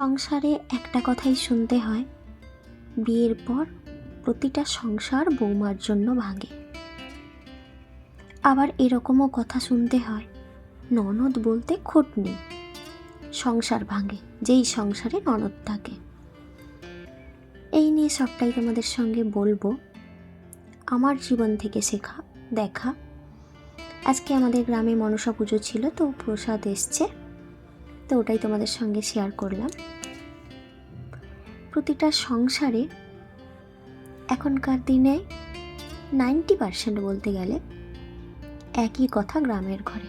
সংসারে একটা কথাই শুনতে হয়, বিয়ের পর প্রতিটা সংসার বৌমার জন্য ভাঙে। আবার এরকমও কথা শুনতে হয়, ননদ বলতে খোট নেই সংসার ভাঙে, যেই সংসারে ননদ থাকে। এই নিয়ে সবটাই তোমাদের সঙ্গে বলব, আমার জীবন থেকে শেখা, দেখা। আজকে আমাদের গ্রামে মনসা পুজো ছিল, তো প্রসাদ এসছে। তো ওটাই তোমাদের সঙ্গে শেয়ার করলাম। প্রতিটা সংসারে এখনকার দিনে নাইনটি পার্সেন্ট বলতে গেলে একই কথা গ্রামের ঘরে।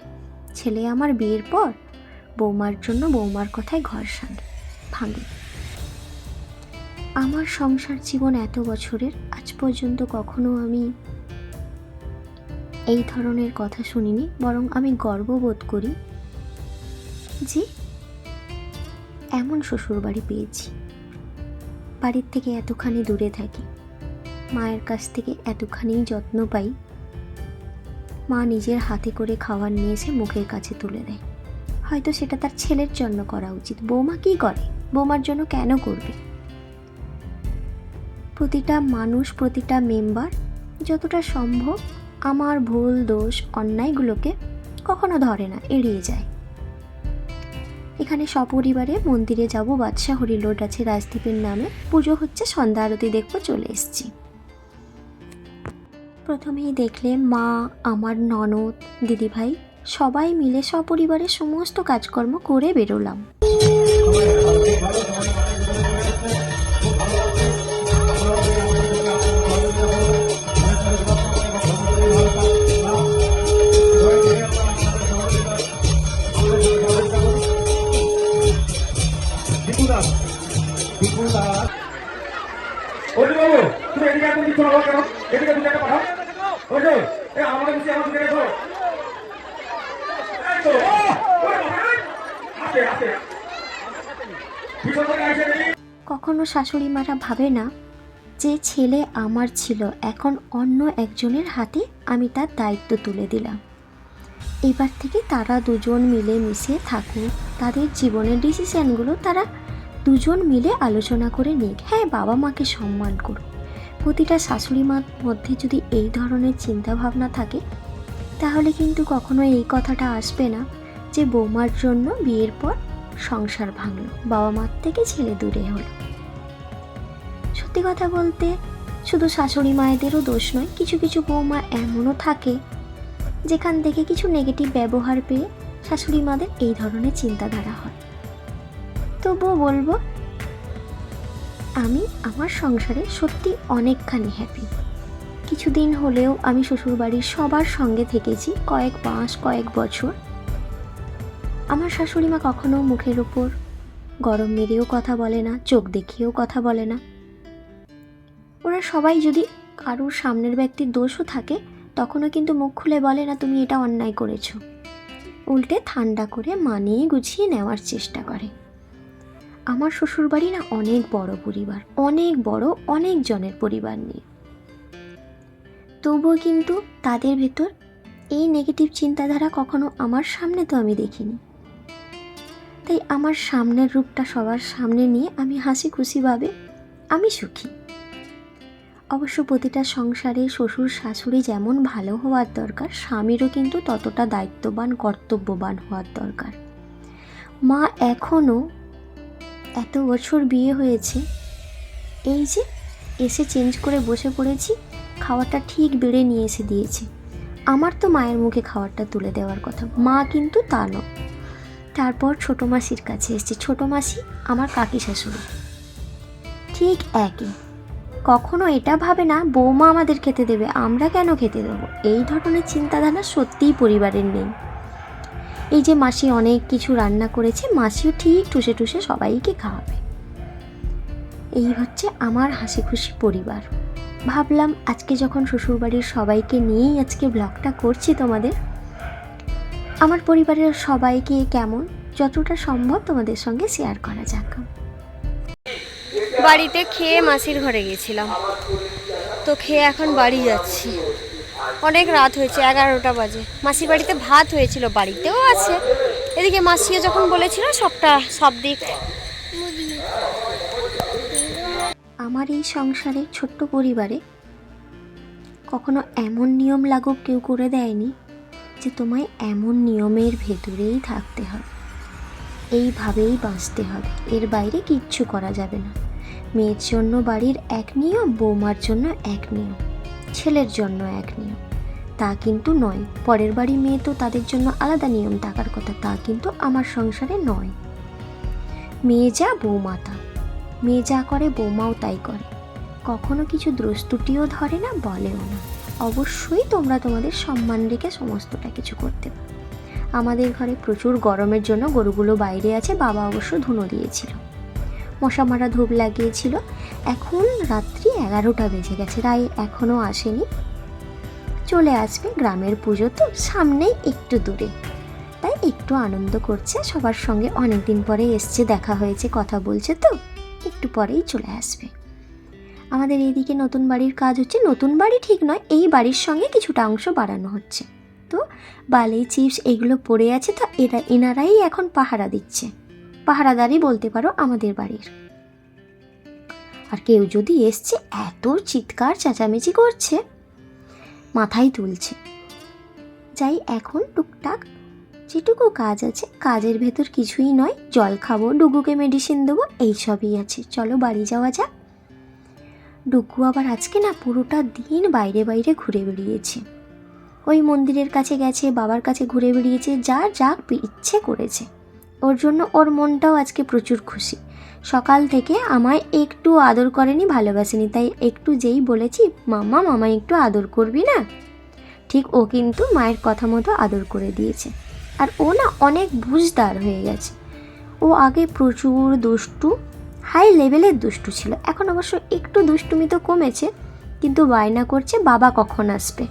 ছেলে আমার বিয়ের পর বৌমার জন্য বৌমার কথায় ঘর সাঙ্গে ভাঙে। আমার সংসার জীবন এত বছরের, আজ পর্যন্ত কখনো আমি এই ধরনের কথা শুনিনি, বরং আমি গর্ববোধ করি যে এমন শ্বশুর বাড়ি পেয়েছি। বাড়ির থেকে এতখানি দূরে থাকি। মায়ের কাছ থেকে এতখানি যত্ন পাই। মা নিজের হাতে করে খাবার নিয়ে এসে মুখের কাছে তুলে দেয়। হয়তো সেটা তার ছেলের জন্য করা উচিত। বৌমা কি করে? বৌমার জন্য কেন করবে? প্রতিটা মানুষ, প্রতিটা মেম্বার যতটা সম্ভব আমার ভুল, দোষ, অন্যায়গুলোকে কখনো ধরে না, এড়িয়ে যায়। এখানে সপরিবারে মন্দিরে যাব বাদশাহ হরিলোড আছে রাজদ্বীপের নামে। পুজো হচ্ছে, সন্ধ্যা আরতি দেখব, চলে এসছি। প্রথমেই দেখলে মা, আমার ননদ, দিদিভাই, সবাই মিলে সপরিবারে সমস্ত কাজকর্ম করে বেরোলাম। কখনো শাশুড়ি মারা ভাবে না যে ছেলে আমার ছিল, এখন অন্য একজনের হাতে আমি তার দায়িত্ব তুলে দিলাম। এবার থেকে তারা দুজন মিলে মিশে থাকুক, তাদের জীবনের ডিসিশনগুলো তারা দুজন মিলে আলোচনা করে নিক। হ্যাঁ বাবা মাকে সম্মান করুক। প্রতিটা শাশুড়ি মার মধ্যে যদি এই ধরনের চিন্তা ভাবনা থাকে, তাহলে কিন্তু কখনো এই কথাটা আসবে না যে বৌমার জন্য বিয়ের পর সংসার ভাঙল। বাবা মার থেকে ছেলে দূরে হলো। সত্যি কথা বলতে, শুধু শাশুড়ি মায়েদেরও দোষ নয়, কিছু কিছু বৌমা এমনও থাকে যেখান থেকে কিছু নেগেটিভ ব্যবহার পেয়ে শাশুড়ি মাদের এই ধরনের চিন্তাধারা হয়। তবুও বলব, আমি আমার সংসারে সত্যি অনেকখানি হ্যাপি কিছুদিন হলেও আমি শ্বশুরবাড়ির সবার সঙ্গে থেকেছি কয়েক মাস, কয়েক বছর। আমার শাশুড়ি মা কখনো মুখের ওপর গরম মেরেও কথা বলে না, চোখ দেখিয়েও কথা বলে না। ওরা সবাই যদি কারোর সামনের ব্যক্তির দোষও থাকে, তখনও কিন্তু মুখ খুলে বলে না, তুমি এটা অন্যায় করেছ। উল্টে ঠান্ডা করে মানিয়ে গুছিয়ে নেওয়ার চেষ্টা করে। আমার শ্বশুরবাড়ি না অনেক বড় পরিবার, অনেক বড়, অনেক জনের পরিবার নিয়ে। তবুও কিন্তু তাদের ভেতর এই নেগেটিভ চিন্তাধারা কখনো আমার সামনে তো আমি দেখিনি। তাই আমার সামনের রূপটা সবার সামনে নিয়ে আমি হাসি খুশিভাবে আমি সুখী। অবশ্য প্রতিটা সংসারে শ্বশুর শাশুড়ি যেমন ভালো হওয়ার দরকার, স্বামীরও কিন্তু ততটা দায়িত্ববান, কর্তব্যবান হওয়ার দরকার। মা এখনও এত বছর বিয়ে হয়েছে, এই যে এসে চেঞ্জ করে বসে পড়েছি, খাওয়াটা ঠিক বেড়ে নিয়ে এসে দিয়েছে। আমার তো মায়ের মুখে খাবারটা তুলে দেওয়ার কথা, মা কিন্তু তা নয়। তারপর ছোটো মাসির কাছে এসেছি। ছোটো মাসি আমার কাকি শাশুড়ি। ঠিক একই। কখনো এটা ভাবে না, বৌমা আমাদের খেতে দেবে, আমরা কেন খেতে দেবো? এই ধরনের চিন্তাধারা সত্যিই পরিবারের নেই। এই যে মাসি অনেক কিছু রান্না করেছে, মাসিও ঠিক টুসে টুসে সবাইকে খাওয়াবে। এই হচ্ছে আমার হাসি খুশি পরিবার। ভাবলাম আজকে যখন শ্বশুরবাড়ির সবাইকে নিয়েই আজকে ব্লগটা করছি তোমাদের, আমার পরিবারের সবাইকে কেমন, যতটা সম্ভব তোমাদের সঙ্গে শেয়ার করা যাক। বাড়িতে খেয়ে মাসির ঘরে গেছিলাম। তো খেয়ে এখন বাড়ি যাচ্ছি। অনেক রাত হয়েছে, এগারোটা বাজে। মাসির বাড়িতে ভাত হয়েছিল, বাড়িতেও আছে। এদিকে মাসিও যখন বলেছিল, সবটা, সব দিক। আমার এই সংসারে ছোট্ট পরিবারে কখনো এমন নিয়ম লাগু কেউ করে দেয়নি, যে তোমায় এমন নিয়মের ভেতরেই থাকতে হবে। এইভাবেই বাঁচতে হবে। এর বাইরে কিচ্ছু করা যাবে না। মেয়ের জন্য বাড়ির এক নিয়ম, বৌমার জন্য এক নিয়ম, ছেলের জন্য এক নিয়ম। তা কিন্তু নয়। পরের বাড়ি মেয়ে তো তাদের জন্য আলাদা নিয়ম থাকার কথা, তা কিন্তু আমার সংসারে নয়। মেয়ে যা বৌমা তা মেয়ে যা করে বৌমাও তাই করে। কখনো কিছু দ্রস্তুটিও ধরে না, বলেও না। অবশ্যই তোমরা তোমাদের সম্মান রেখে সমস্তটা কিছু করতে আমাদের ঘরে প্রচুর গরমের জন্য গরুগুলো বাইরে আছে, বাবা অবশ্য ধুনো দিয়েছিল। মশা মারা ধূপ লাগিয়েছিল। এখন রাত্রি এগারোটা বেজে গেছে, তাই এখনও আসেনি। চলে আসবে গ্রামের পুজো তো সামনেই একটু দূরে। তাই একটু আনন্দ করছে, সবার সঙ্গে অনেক দিন পরে এসছে, দেখা হয়েছে, কথা বলছে তো, একটু পরেই চলে আসবে। আমাদের এইদিকে নতুন বাড়ির কাজ হচ্ছে, নতুন বাড়ি ঠিক নয়, এই বাড়ির সঙ্গে কিছুটা অংশ বাড়ানো হচ্ছে। তো বালি, চিপস এগুলো পড়ে আছে তো, এরা, এনারাই এখন পাহারা দিচ্ছে। পাহারাদারই বলতে পারো আমাদের বাড়ির। আর কেউ যদি এসছে, এত চিৎকার, চেঁচামেচি করছে। মাথায় তুলছে। যাই এখন টুকটাক যেটুকু কাজ আছে, কাজের ভেতর কিছুই নয়, জল খাব, ডুগুকে মেডিসিন দেবো, এইসবই আছে। চলো বাড়ি যাওয়া যাক। ডুগু আবার আজকে না পুরোটা দিন বাইরে বাইরে ঘুরে বেরিয়েছে ওই মন্দিরের কাছে গেছে, বাবার কাছে ঘুরে বেরিয়েছে যা যা ইচ্ছে করেছে। ওর জন্য ওর মনটাও আজকে প্রচুর খুশি। সকাল থেকে আমায় একটু আদর করেনি, ভালোবাসেনি, তাই একটু যেই বলেছি মামা মামা একটু আদর করবি না? ঠিক ও কিন্তু মায়ের কথা মতো আদর করে দিয়েছে। আর ও না অনেক বুঝদার হয়ে গেছে। ও আগে প্রচুর দুষ্টু, হাই লেভেলের দুষ্টু ছিল। এখন অবশ্য একটু দুষ্টুমি তো কমেছে, কিন্তু বায়না করছে, বাবা কখন আসবে?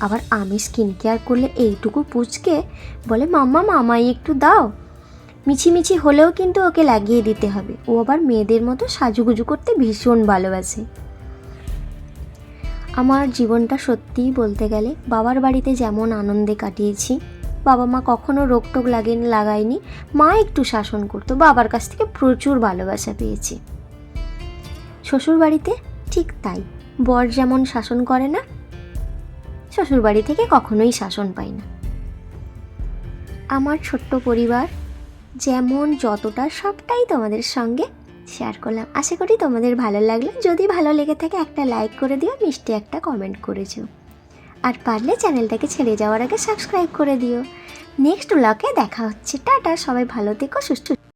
আবার আমি স্কিন কেয়ার করলে এইটুকু পুচকে বলে, মাম্মা, মামাই একটু দাও। মিছিমিছি হলেও কিন্তু ওকে লাগিয়ে দিতে হবে। ও আবার মেয়েদের মতো সাজুগুজু করতে ভীষণ ভালোবাসে। আমার জীবনটা সত্যিই বলতে গেলে বাবার বাড়িতে যেমন আনন্দে কাটিয়েছি, বাবা মা কখনো রোগটোক লাগেন লাগায়নি, মা একটু শাসন করতো, বাবার কাছ থেকে প্রচুর ভালোবাসা পেয়েছি। শ্বশুর বাড়িতে ঠিক তাই, বর যেমন শাসন করে না শ্বশুর বাড়ি থেকে কখনোই শাসন পাই না। আমার ছোট্ট পরিবার যেমন যতটা সবটাই তোমাদের সঙ্গে শেয়ার করলাম। আশা করি তোমাদের ভালো লাগল। যদি ভালো লেগে থাকে একটা লাইক করে দিও, মিষ্টি একটা কমেন্ট করেছ আর পারলে চ্যানেলটাকে ছেড়ে যাওয়ার আগে সাবস্ক্রাইব করে দিও। নেক্সট ব্লগে দেখা হচ্ছে। টাটা, সবাই ভালো থেকো, সুস্থ